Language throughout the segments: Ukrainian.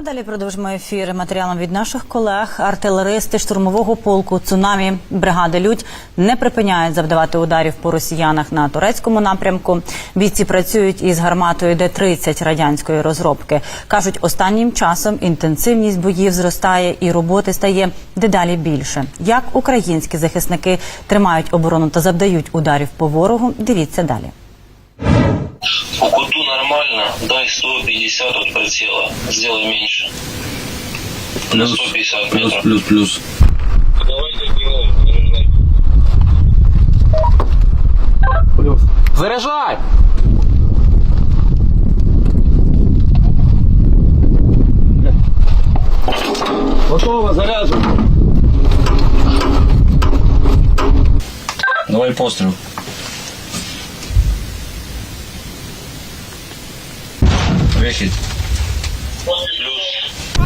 А далі продовжимо ефір матеріалом від наших колег. Артилеристи штурмового полку цунамі бригади Людь не припиняють завдавати ударів по росіянах на турецькому напрямку. Бійці працюють із гарматою Д-30 радянської розробки. кажуть, останнім часом інтенсивність боїв зростає і роботи стає дедалі більше. Як українські захисники тримають оборону та завдають ударів по ворогу? Дивіться далі. Нормально, дай 150 от прицела, сделай меньше. На 150 Плюс, метров. плюс, плюс. Давай поднимем, подожди. Заряжай! Готово, заряджено. Давай постріл. Вихід.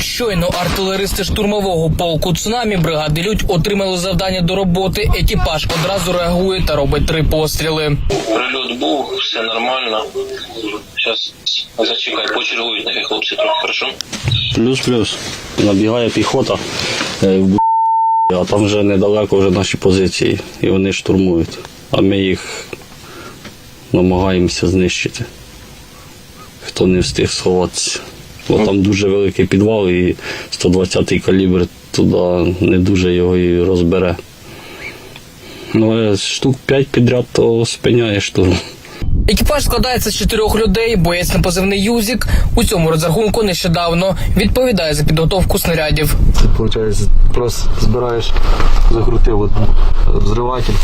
Щойно артилеристи штурмового полку цунамі бригади Людь отримали завдання до роботи. Екіпаж одразу реагує та робить три постріли. Прильот був, все нормально. Сейчас зачекай, почергують нехай хлопці трохи, хорошо? Плюс-плюс. Набігає піхота, е, в а там вже недалеко вже наші позиції, і вони штурмують. А ми їх намагаємося знищити. Хто не встиг сховатися. Бо там дуже великий підвал і 120-й калібр туди не дуже його і розбере. Ну, штук 5 підряд то спиняє штурм. Екіпаж складається з чотирьох людей. Боєць на позивний Юзік у цьому розрахунку нещодавно відповідає за підготовку снарядів. Ти, виходить, просто збираєш, закрутив от взриватель.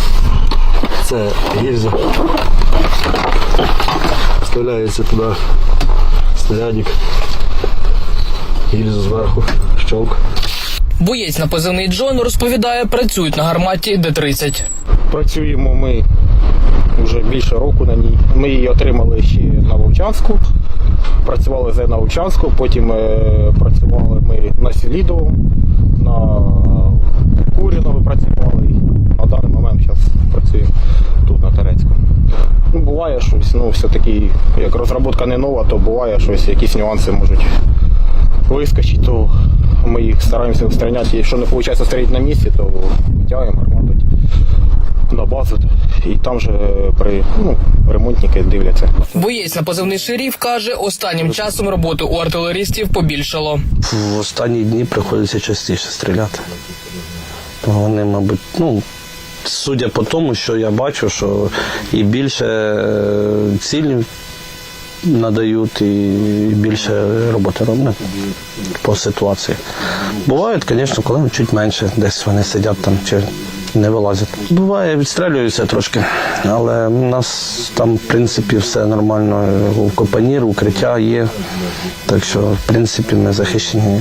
Це гільза. Вставляється туди снарядик. Гільзу зверху, щолк. Боєць на позивний Джон розповідає, працюють на гарматі Д-30. Працюємо ми вже більше року на ній. Ми її отримали ще на Вовчанську. Працювали за на Вовчанську, потім е, працювали ми на Селідовому, на Куріново працювали. На даний момент зараз працюємо тут буває щось, ну все-таки, як розробка не нова, то буває щось, якісь нюанси можуть вискочити, то ми їх стараємося устраняти. Якщо не виходить устранити на місці, то витягуємо гармату на базу, і там же при ну, ремонтники дивляться. Боєць на позивний шеріф каже, останнім часом роботи у артилеристів побільшало. В останні дні приходиться частіше стріляти. Вони, мабуть, ну, судя по тому, що я бачу, що і більше е, цілі надають, і більше роботи роблять по ситуації. Бувають, звісно, коли чуть менше, десь вони сидять там чи не вилазять. Буває, відстрелюються трошки, але в нас там, в принципі, все нормально. У копанір, укриття є. Так що, в принципі, ми захищені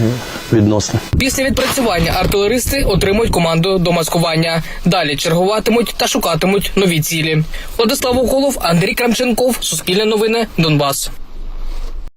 відносно. Після відпрацювання артилеристи отримують команду до маскування. Далі чергуватимуть та шукатимуть нові цілі. Владислав Уколов, Андрій Крамченков, Суспільне новини, Донбас.